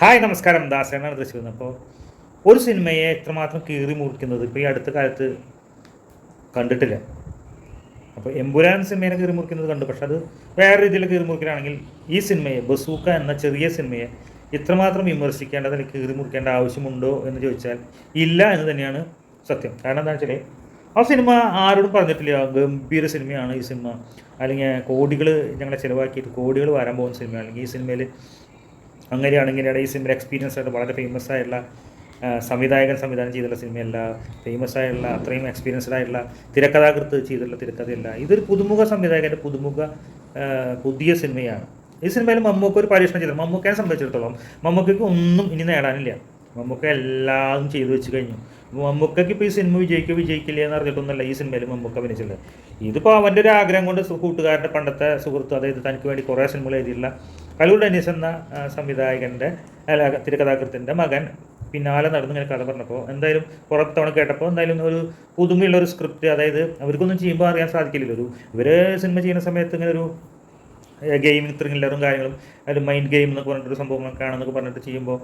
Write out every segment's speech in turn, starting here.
Hi നമസ്കാരം. ദാസനാണ് തൃശ്ശൂർ അപ്പോൾ ഒരു സിനിമയെ എത്രമാത്രം കീറി മുറിക്കുന്നത്? ഇപ്പോൾ ഈ അടുത്ത കാലത്ത് കണ്ടിട്ടില്ല. അപ്പോൾ എമ്പുരാൻ സിനിമയെ കീറി മുറിക്കുന്നത് കണ്ടു. പക്ഷെ അത് വേറെ രീതിയിൽ കീറി മുറിക്കലാണെങ്കിൽ ഈ സിനിമയെ ബസൂക്ക എന്ന ചെറിയ സിനിമയെ ഇത്രമാത്രം വിമർശിക്കേണ്ട അല്ലെങ്കിൽ കീറി മുറിക്കേണ്ട ആവശ്യമുണ്ടോ എന്ന് ചോദിച്ചാൽ ഇല്ല എന്ന് തന്നെയാണ് സത്യം. കാരണം എന്താണെന്ന് വെച്ചാൽ ആ സിനിമ ആരോടും പറഞ്ഞിട്ടില്ല. ഗംഭീര സിനിമയാണ് ഈ സിനിമ. അല്ലെങ്കിൽ കോടികൾ ഞങ്ങളെ ചിലവാക്കിയിട്ട് കോടികൾ വരാൻ പോകുന്ന സിനിമ അല്ലെങ്കിൽ ഈ സിനിമയിൽ അങ്ങനെയാണ് ഇങ്ങനെയാണ് ഈ സിനിമ എക്സ്പീരിയൻസ് ആയിട്ട് വളരെ ഫേമസ് ആയിട്ടുള്ള സംവിധായകൻ സംവിധാനം ചെയ്തിട്ടുള്ള സിനിമയല്ല ഫേമസ് ആയുള്ള അത്രയും എക്സ്പീരിയൻസ്ഡ് ആയിട്ടുള്ള തിരക്കഥാകൃത്ത് ചെയ്തിട്ടുള്ള തിരക്കഥയല്ല. ഇതൊരു പുതുമുഖ സംവിധായകന്റെ പുതുമുഖ പുതിയ സിനിമയാണ് ഈ സിനിമയിൽ മമ്മൂക്ക ഒരു പരീക്ഷണം ചെയ്തു. മമ്മൂക്കയെ സംബന്ധിച്ചിടത്തോളം മമ്മൂക്കയ്ക്ക് ഒന്നും ഇനി നേടാനില്ല. മമ്മൂക്ക എല്ലാം ചെയ്തു വെച്ച് കഴിഞ്ഞു. മമ്മൂക്കയ്ക്ക് ഇപ്പോൾ ഈ സിനിമ വിജയിക്കോ വിജയിക്കില്ല എന്ന് അറിഞ്ഞിട്ടൊന്നുമല്ല ഈ സിനിമയിൽ മമ്മൂക്ക അഭിനയിച്ചത് ഇതിപ്പോൾ അവന്റെ ഒരു ആഗ്രഹം കൊണ്ട് കൂട്ടുകാരുടെ പണ്ടത്തെ സുഹൃത്ത് അതായത് തനിക്ക് വേണ്ടി കുറേ സിനിമകൾ എഴുതിയിട്ടുള്ള കലൂർ ഡെന്നീസ് എന്ന സംവിധായകന്റെ അല്ല തിരക്കഥാകൃത്തിന്റെ മകൻ പിന്നാലെ നടന്ന് ഇങ്ങനെ കഥ പറഞ്ഞപ്പോൾ എന്തായാലും കുറേ തവണ കേട്ടപ്പോൾ എന്തായാലും ഒരു പുതുമയുള്ള ഒരു സ്ക്രിപ്റ്റ് അതായത് അവർക്കൊന്നും ചെയ്യുമ്പോൾ അറിയാൻ സാധിക്കില്ലല്ലോ. ഒരു ഇവർ സിനിമ ചെയ്യുന്ന സമയത്ത് ഇങ്ങനെ ഒരു ഗെയിമിംഗ് ത്രില്ലറും കാര്യങ്ങളും ഒരു മൈൻഡ് ഗെയിം എന്നൊക്കെ പറഞ്ഞിട്ടൊരു സംഭവങ്ങളൊക്കെ ആണെന്നൊക്കെ പറഞ്ഞിട്ട് ചെയ്യുമ്പോൾ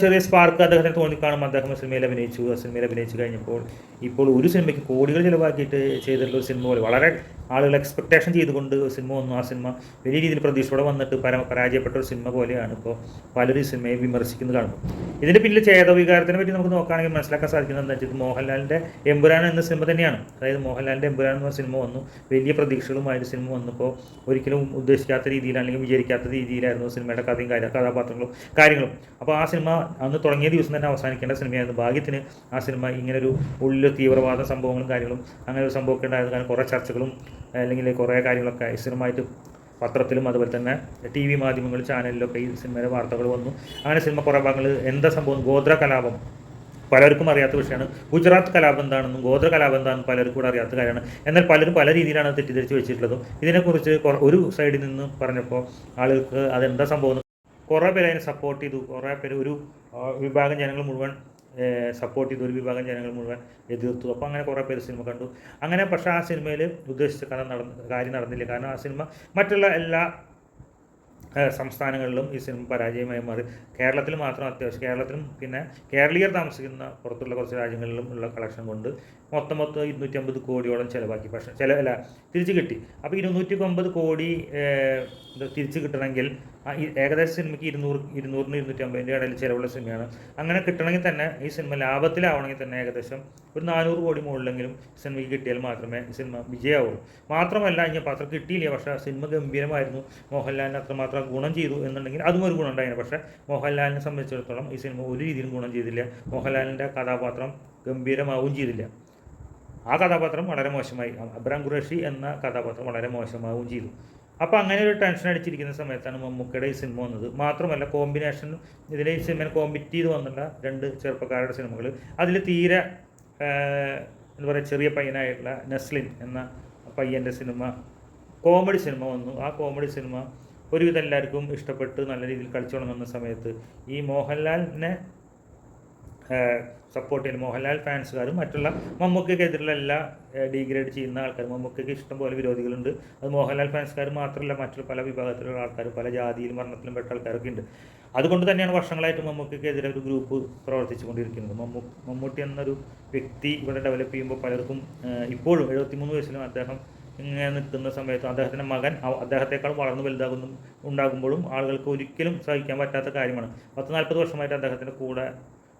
ചെറിയ സ്പാർക്ക് അദ്ദേഹത്തിന് തോന്നിക്കാണും അദ്ദേഹം സിനിമയിൽ അഭിനയിച്ചു. ആ സിനിമയിൽ അഭിനയിച്ചു കഴിഞ്ഞപ്പോൾ ഇപ്പോൾ ഒരു സിനിമയ്ക്ക് കോടികൾ ചിലവാക്കിയിട്ട് ചെയ്തിട്ടുള്ള ഒരു സിനിമ പോലെ വളരെ ആളുകൾ എക്സ്പെക്ടേഷൻ ചെയ്തുകൊണ്ട് സിനിമ വന്നു. ആ സിനിമ വലിയ രീതിയിൽ പ്രതീക്ഷയോടെ വന്നിട്ട് പര പരാജയപ്പെട്ട ഒരു സിനിമ പോലെയാണ് ഇപ്പോൾ പലരും ഈ സിനിമയെ വിമർശിക്കുന്നത് കാണുമ്പോൾ ഇതിന്റെ പിന്നിൽ ചേതവികാരത്തിനെ പറ്റി നമുക്ക് നോക്കുകയാണെങ്കിൽ മനസ്സിലാക്കാൻ സാധിക്കുന്നത് എന്താ വെച്ചാൽ മോഹൻലാലിന്റെ എമ്പുരാൻ എന്ന സിനിമ തന്നെയാണ്. അതായത് മോഹൻലാലിന്റെ എമ്പുരാൻ എന്ന സിനിമ വന്നു. വലിയ പ്രതീക്ഷകളുമായൊരു സിനിമ വന്നപ്പോൾ ഒരിക്കലും ഉദ്ദേശിക്കാത്ത രീതിയിൽ അല്ലെങ്കിൽ വിചാരിക്കാത്ത രീതിയിലായിരുന്നു സിനിമയുടെ കഥയും കാര്യ കഥാപാത്രങ്ങളും കാര്യങ്ങളും. അപ്പോൾ ആ സിനിമ അന്ന് തുടങ്ങിയ ദിവസം തന്നെ അവസാനിക്കേണ്ട സിനിമയായിരുന്നു. ഭാഗ്യത്തിന് ആ സിനിമ ഇങ്ങനൊരു ഉള്ളിൽ തീവ്രവാദ സംഭവങ്ങളും കാര്യങ്ങളും അങ്ങനെ ഒരു സംഭവമൊക്കെ ഉണ്ടായത് കാരണം കുറേ ചർച്ചകളും അല്ലെങ്കിൽ കുറേ കാര്യങ്ങളൊക്കെ ഈ സിനിമയായിട്ട് പത്രത്തിലും അതുപോലെ തന്നെ ടി വി മാധ്യമങ്ങൾ ചാനലിലൊക്കെ ഈ സിനിമയുടെ വാർത്തകൾ വന്നു. അങ്ങനെ സിനിമ കുറേ ഭാഗങ്ങൾ എന്താ സംഭവം? ഗോത്ര കലാപം പലർക്കും അറിയാത്ത വിഷയമാണ്. ഗുജറാത്ത് കലാപം എന്താണെന്നും ഗോത്ര കലാപം എന്താണെന്നും പലർക്കും കൂടെ അറിയാത്ത കാര്യമാണ്. എന്നാൽ പലരും പല രീതിയിലാണ് തെറ്റിദ്ധരിച്ച് വെച്ചിട്ടുള്ളതും. ഇതിനെക്കുറിച്ച് ഒരു സൈഡിൽ നിന്ന് പറഞ്ഞപ്പോൾ ആളുകൾക്ക് അതെന്താ സംഭവം കുറേ പേര് അതിനെ സപ്പോർട്ട് ചെയ്തു. കുറേ പേര് ഒരു വിഭാഗം ജനങ്ങൾ മുഴുവൻ സപ്പോർട്ട് ചെയ്തു. ഒരു വിഭാഗം ജനങ്ങൾ മുഴുവൻ എതിർത്തു. അപ്പോൾ അങ്ങനെ കുറേ പേര് സിനിമ കണ്ടു. അങ്ങനെ പക്ഷേ ആ സിനിമയിൽ ഉദ്ദേശിച്ച കഥ കാര്യം നടന്നില്ല. കാരണം ആ സിനിമ മറ്റുള്ള എല്ലാ സംസ്ഥാനങ്ങളിലും ഈ സിനിമ പരാജയമായി മാറി. കേരളത്തിൽ മാത്രം അത്യാവശ്യം കേരളത്തിലും പിന്നെ കേരളീയർ താമസിക്കുന്ന പുറത്തുള്ള കുറച്ച് രാജ്യങ്ങളിലും ഉള്ള കളക്ഷൻ കൊണ്ട് മൊത്തം മൊത്തം ഇരുന്നൂറ്റി അമ്പത് കോടിയോളം ചിലവാക്കി. പക്ഷേ ചില അല്ല തിരിച്ചു കിട്ടി. അപ്പോൾ ഇരുന്നൂറ്റി ഒമ്പത് കോടി തിരിച്ചു കിട്ടണമെങ്കിൽ ഏകദേശം സിനിമയ്ക്ക് ഇരുന്നൂറ് ഇരുന്നൂറിന് ഇരുന്നൂറ്റി അമ്പതിന്റെ ഇടയിൽ ചിലവുള്ള സിനിമയാണ്. അങ്ങനെ കിട്ടണമെങ്കിൽ തന്നെ ഈ സിനിമ ലാഭത്തിലാവണമെങ്കിൽ തന്നെ ഏകദേശം ഒരു നാനൂറ് കോടി മുകളിലെങ്കിലും സിനിമയ്ക്ക് കിട്ടിയാൽ മാത്രമേ ഈ സിനിമ വിജയമാവുള്ളൂ. മാത്രമല്ല ഇനി പത്രം കിട്ടിയില്ല. പക്ഷേ സിനിമ ഗംഭീരമായിരുന്നു. മോഹൻലാലിന് അത്രമാത്രം ഗുണം ചെയ്തു എന്നുണ്ടെങ്കിൽ അതും ഒരു ഗുണം ഉണ്ടായിരുന്നു പക്ഷേ മോഹൻലാലിനെ സംബന്ധിച്ചിടത്തോളം ഈ സിനിമ ഒരു രീതിയിലും ഗുണം ചെയ്തില്ല. മോഹൻലാലിന്റെ കഥാപാത്രം ഗംഭീരമാവുകയും ചെയ്തില്ല. ആ കഥാപാത്രം വളരെ മോശമായി. അബ്രാം ഖുറേഷി എന്ന കഥാപാത്രം വളരെ മോശമാവുകയും ചെയ്തു. അപ്പോൾ അങ്ങനെ ഒരു ടെൻഷൻ അടിച്ചിരിക്കുന്ന സമയത്താണ് മമ്മൂക്കയുടെ ഈ സിനിമ വന്നത്. മാത്രമല്ല കോമ്പിനേഷൻ ഇതിലെ ഈ സിനിമ കോമ്പിറ്റ് ചെയ്ത് വന്നുള്ള രണ്ട് ചെറുപ്പക്കാരുടെ സിനിമകൾ അതിൽ തീരെ എന്താ പറയുക ചെറിയ പയ്യനായിട്ടുള്ള നസ്ലിൻ എന്ന പയ്യന്റെ സിനിമ കോമഡി സിനിമ വന്നു. ആ കോമഡി സിനിമ ഒരുവിധം എല്ലാവർക്കും ഇഷ്ടപ്പെട്ട് നല്ല രീതിയിൽ കളിച്ചു തുടങ്ങുന്ന സമയത്ത് ഈ മോഹൻലാലിനെ സപ്പോർട്ട് ചെയ്യുന്ന മോഹൻലാൽ ഫാൻസുകാരും മറ്റുള്ള മമ്മൂക്കയ്ക്കെതിരെയുള്ള എല്ലാ ഡീഗ്രേഡ് ചെയ്യുന്ന ആൾക്കാരും മമ്മൂക്കയ്ക്ക് ഇഷ്ടംപോലെ വിരോധികളുണ്ട്. അത് മോഹൻലാൽ ഫാൻസുകാർ മാത്രമല്ല മറ്റുള്ള പല വിഭാഗത്തിലുള്ള ആൾക്കാർ പല ജാതിയിലും വർണത്തിലും പെട്ട ആൾക്കാരൊക്കെ ഉണ്ട്. അതുകൊണ്ട് തന്നെയാണ് വർഷങ്ങളായിട്ട് മമ്മൂക്കയ്ക്കെതിരെ ഒരു ഗ്രൂപ്പ് പ്രവർത്തിച്ചു കൊണ്ടിരിക്കുന്നത് മമ്മൂ മമ്മൂട്ടി എന്നൊരു വ്യക്തി ഇവിടെ ഡെവലപ്പ് ചെയ്യുമ്പോൾ പലർക്കും ഇപ്പോഴും എഴുപത്തിമൂന്ന് വയസ്സിലും അദ്ദേഹം ഇങ്ങനെ നിൽക്കുന്ന സമയത്ത് അദ്ദേഹത്തിന്റെ മകൻ അദ്ദേഹത്തെക്കാൾ വളർന്നു വലുതാകുന്നു ഉണ്ടാകുമ്പോഴും ആളുകൾക്ക് ഒരിക്കലും സഹിക്കാൻ പറ്റാത്ത കാര്യമാണ്. പത്ത് നാൽപ്പത് വർഷമായിട്ട് അദ്ദേഹത്തിന്റെ കൂടെ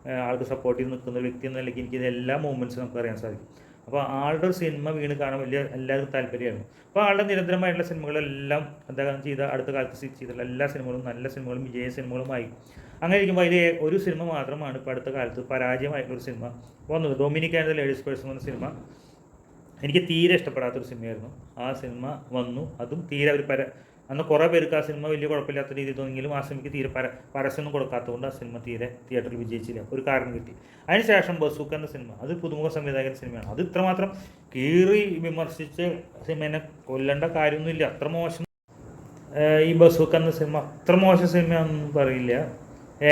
ആൾക്ക് സപ്പോർട്ട് ചെയ്ത് നിൽക്കുന്ന ഒരു വ്യക്തി എന്ന നിലയ്ക്ക് എനിക്ക് എല്ലാ മൂവ്മെന്റ്സും നമുക്ക് അറിയാൻ സാധിക്കും. അപ്പോൾ ആളുടെ സിനിമ വീണ് കാണാൻ വലിയ എല്ലാവർക്കും താല്പര്യമായിരുന്നു അപ്പോൾ ആളുടെ നിരന്തരമായിട്ടുള്ള സിനിമകളെല്ലാം അദ്ദേഹം ചെയ്ത അടുത്ത കാലത്ത് ചെയ്തിട്ടുള്ള എല്ലാ സിനിമകളും നല്ല സിനിമകളും വിജയ സിനിമകളുമായി. അങ്ങനെ ഇരിക്കുമ്പോൾ അതിൽ ഒരു സിനിമ മാത്രമാണ് ഇപ്പോൾ അടുത്ത കാലത്ത് പരാജയമായിട്ടുള്ള ഒരു സിനിമ വന്നത്. ഡൊമിനിക് ആൻഡ് ലേഡീസ് പേഴ്സൺ എന്ന സിനിമ. എനിക്ക് തീരെ ഇഷ്ടപ്പെടാത്തൊരു സിനിമയായിരുന്നു. ആ സിനിമ വന്നു. അതും തീരെ അവർ പര അന്ന് കുറേ പേർക്ക് ആ സിനിമ വലിയ കുഴപ്പമില്ലാത്ത രീതിയിൽ തോന്നിയെങ്കിലും ആ സിനിമയ്ക്ക് തീരെ പര പരസ്യമൊന്നും കൊടുക്കാത്തതുകൊണ്ട് ആ സിനിമ തീരെ തിയേറ്ററിൽ വിജയിച്ചില്ല. ഒരു കാരണം കിട്ടി. അതിനുശേഷം ബസൂക്ക എന്ന സിനിമ അത് പുതുമുഖ സംവിധായകൻ സിനിമയാണ്. അത് ഇത്രമാത്രം കീറി വിമർശിച്ച് സിനിമേനെ കൊല്ലേണ്ട കാര്യമൊന്നുമില്ല. അത്ര മോശം ഈ ബസൂക്ക എന്ന സിനിമ അത്ര മോശം സിനിമയാണെന്നൊന്നും പറയില്ല.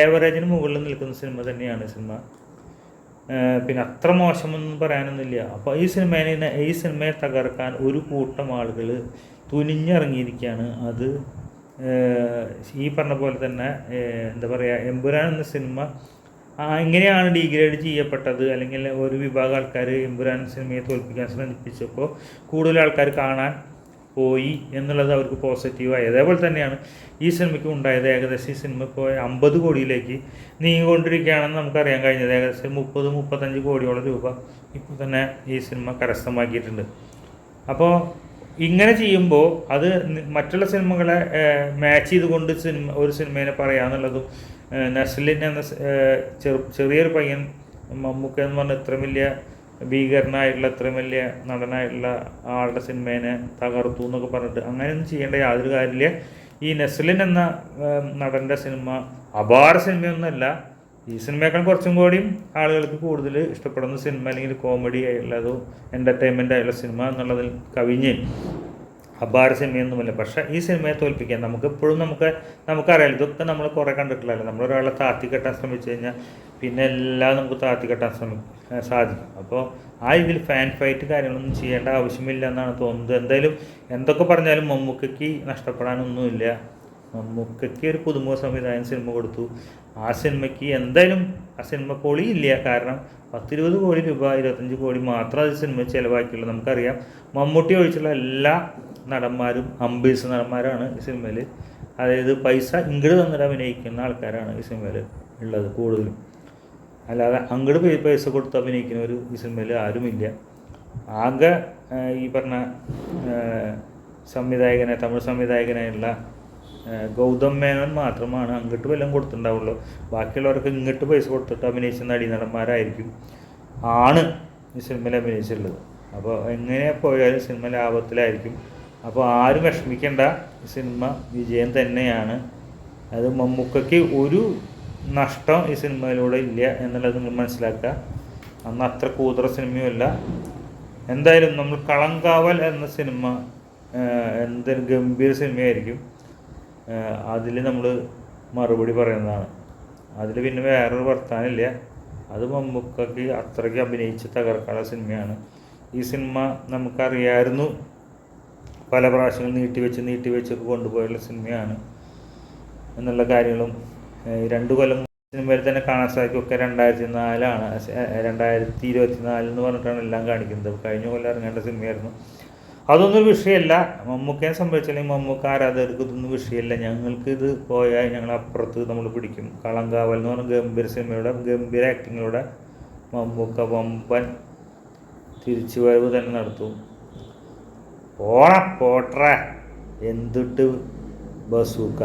ഏവറേജിന് മുകളിൽ നിൽക്കുന്ന സിനിമ തന്നെയാണ് സിനിമ. പിന്നെ അത്ര മോശമൊന്നും പറയാനൊന്നുമില്ല. അപ്പോൾ ഈ സിനിമേനെ ഈ സിനിമയെ തകർക്കാൻ ഒരു കൂട്ടം ആളുകൾ തുനിഞ്ഞിറങ്ങിയിരിക്കുകയാണ്. അത് ഈ പറഞ്ഞ പോലെ തന്നെ എന്താ പറയുക എമ്പുരാൻ എന്ന സിനിമ എങ്ങനെയാണ് ഡീഗ്രേഡ് ചെയ്യപ്പെട്ടത്. അല്ലെങ്കിൽ ഒരു വിഭാഗം ആൾക്കാർ എമ്പുരാൻ സിനിമയെ തോൽപ്പിക്കാൻ ശ്രമിപ്പിച്ചപ്പോൾ കൂടുതൽ ആൾക്കാർ കാണാൻ പോയി എന്നുള്ളത് അവർക്ക് പോസിറ്റീവായി അതേപോലെ തന്നെയാണ് ഈ സിനിമയ്ക്ക് ഉണ്ടായത് ഏകദേശം ഈ സിനിമ ഇപ്പോൾ അമ്പത് കോടിയിലേക്ക് നീങ്ങിക്കൊണ്ടിരിക്കുകയാണെന്ന് നമുക്കറിയാൻ കഴിഞ്ഞത്. ഏകദേശം മുപ്പത് മുപ്പത്തഞ്ച് കോടിയോളം രൂപ ഇപ്പോൾ തന്നെ ഈ സിനിമ കരസ്ഥമാക്കിയിട്ടുണ്ട്. അപ്പോൾ ഇങ്ങനെ ചെയ്യുമ്പോൾ അത് മറ്റുള്ള സിനിമകളെ മാച്ച് ചെയ്തുകൊണ്ട് സിനിമ ഒരു സിനിമേനെ പറയാന്നുള്ളതും നസ്ലിൻ എന്ന ചെറിയൊരു പയ്യൻ മമ്മൂക്ക എന്ന് പറഞ്ഞ ഇത്ര വലിയ ഭീകരനായിട്ടുള്ള ഇത്ര വലിയ നടനായിട്ടുള്ള ആളുടെ സിനിമേനെ തകർത്തു എന്നൊക്കെ പറഞ്ഞിട്ട് അങ്ങനെയൊന്നും ചെയ്യേണ്ട യാതൊരു കാര്യമില്ല. ഈ നസ്ലിൻ എന്ന നടന്റെ സിനിമ അപാര സിനിമയൊന്നുമല്ല. ഈ സിനിമയേക്കാൾ കുറച്ചും കൂടിയും ആളുകൾക്ക് കൂടുതൽ ഇഷ്ടപ്പെടുന്ന സിനിമ അല്ലെങ്കിൽ കോമഡി അതോ എന്റർടൈൻമെന്റ് ആയുള്ള സിനിമ എന്നുള്ളതിൽ കവിഞ്ഞ് അപാര സിനിമയൊന്നുമില്ല. പക്ഷേ ഈ സിനിമയെ തോൽപ്പിക്കാൻ നമുക്ക് എപ്പോഴും നമുക്ക് നമുക്കറിയാം ഇതൊക്കെ നമ്മൾ കുറേ കണ്ടിട്ടുള്ളതല്ല. നമ്മളൊരാളെ താത്തി കെട്ടാൻ ശ്രമിച്ചു കഴിഞ്ഞാൽ പിന്നെ എല്ലാം നമുക്ക് താത്തി കെട്ടാൻ ശ്രമി സാധിക്കും. അപ്പോൾ ആ ഇതിൽ ഫാൻ ഫൈറ്റ് കാര്യങ്ങളൊന്നും ചെയ്യേണ്ട ആവശ്യമില്ല എന്നാണ് തോന്നുന്നത്. എന്തായാലും എന്തൊക്കെ പറഞ്ഞാലും മമ്മൂക്കയ്ക്ക് നഷ്ടപ്പെടാനൊന്നുമില്ല. മമ്മൂക്കയ്ക്ക് ഒരു പുതുമുഖ സംവിധായകൻ സിനിമ കൊടുത്തു. ആ സിനിമയ്ക്ക് എന്തായാലും ആ സിനിമ പൊളിയില്ല കാരണം പത്തിരുപത് കോടി രൂപ ഇരുപത്തഞ്ച് കോടി മാത്രം അത് സിനിമ ചിലവാക്കിയുള്ളൂ. നമുക്കറിയാം. മമ്മൂട്ടി ഒഴിച്ചുള്ള എല്ലാ നടന്മാരും അമ്പീസ് നടന്മാരാണ് ഈ സിനിമയിൽ അതായത് പൈസ ഇങ്ങോട്ട് തന്നിട്ട് അഭിനയിക്കുന്ന ആൾക്കാരാണ് ഈ സിനിമയിൽ ഉള്ളത് കൂടുതലും. അല്ലാതെ അങ്ങോട്ട് പൈസ കൊടുത്ത് അഭിനയിക്കുന്ന ഒരു ഈ സിനിമയിൽ ആരുമില്ല. ആകെ ഈ പറഞ്ഞ സംവിധായകനെ തമിഴ് സംവിധായകനായുള്ള ഗൗതം മേനോൻ മാത്രമാണ് അങ്ങോട്ട് വല്ലതും കൊടുത്തിട്ടുണ്ടാവുള്ളൂ. ബാക്കിയുള്ളവർക്ക് ഇങ്ങോട്ട് പൈസ കൊടുത്തിട്ട് അഭിനയിച്ച നടീനടന്മാരായിരിക്കും. ആണ് ഈ സിനിമയിൽ അഭിനയിച്ചിട്ടുള്ളത്. അപ്പോൾ എങ്ങനെ പോയാലും സിനിമ ലാഭത്തിലായിരിക്കും. അപ്പോൾ ആരും വിഷമിക്കേണ്ട. സിനിമ വിജയം തന്നെയാണ്. അത് മമ്മൂക്കയ്ക്ക് ഒരു നഷ്ടം ഈ സിനിമയിലൂടെ ഇല്ല എന്നുള്ളത് നിങ്ങൾ മനസ്സിലാക്കുക. അന്ന് അത്ര കൂതറ സിനിമയുമല്ല. എന്തായാലും നമ്മൾ കളങ്കാവൽ എന്ന സിനിമ എന്തൊരു ഗംഭീര സിനിമയായിരിക്കും. അതിൽ നമ്മൾ മറുപടി പറയുന്നതാണ്. അതിൽ പിന്നെ വേറൊരു വർത്താനില്ല അത് മമ്മൂക്കയ്ക്ക് അത്രയ്ക്ക് അഭിനയിച്ച് തകർക്കാനുള്ള സിനിമയാണ്. ഈ സിനിമ നമുക്കറിയായിരുന്നു. പല പ്രാവശ്യങ്ങൾ നീട്ടിവെച്ച് നീട്ടിവെച്ചൊക്കെ കൊണ്ടുപോയുള്ള സിനിമയാണ്. എന്നുള്ള കാര്യങ്ങളും രണ്ടു കൊല്ലം സിനിമയിൽ തന്നെ കാണാൻ സാധിക്കും ഒക്കെ രണ്ടായിരത്തി നാലാണ് രണ്ടായിരത്തി ഇരുപത്തി നാലെന്ന് പറഞ്ഞിട്ടാണ് എല്ലാം കാണിക്കുന്നത്. കഴിഞ്ഞ കൊല്ലം ഇറങ്ങേണ്ട സിനിമയായിരുന്നു. അതൊന്നും വിഷയമല്ല. മമ്മൂക്കയെ സംബന്ധിച്ചില്ലെങ്കിൽ മമ്മൂക്ക ആരാധകർക്ക് ഇതൊന്നും വിഷയമല്ല. ഞങ്ങൾക്ക് ഇത് പോയാൽ ഞങ്ങൾ അപ്പുറത്ത് നമ്മൾ പിടിക്കും. കളങ്കാവൽ എന്ന് പറഞ്ഞ ഗംഭീര സിനിമയുടെ ഗംഭീര ആക്ടിങ്ങിലൂടെ മമ്മൂക്ക വമ്പൻ തിരിച്ചുവരവ് തന്നെ നടത്തും. പോണ പോട്ടറ. എന്തിട്ട് ബസൂക്ക?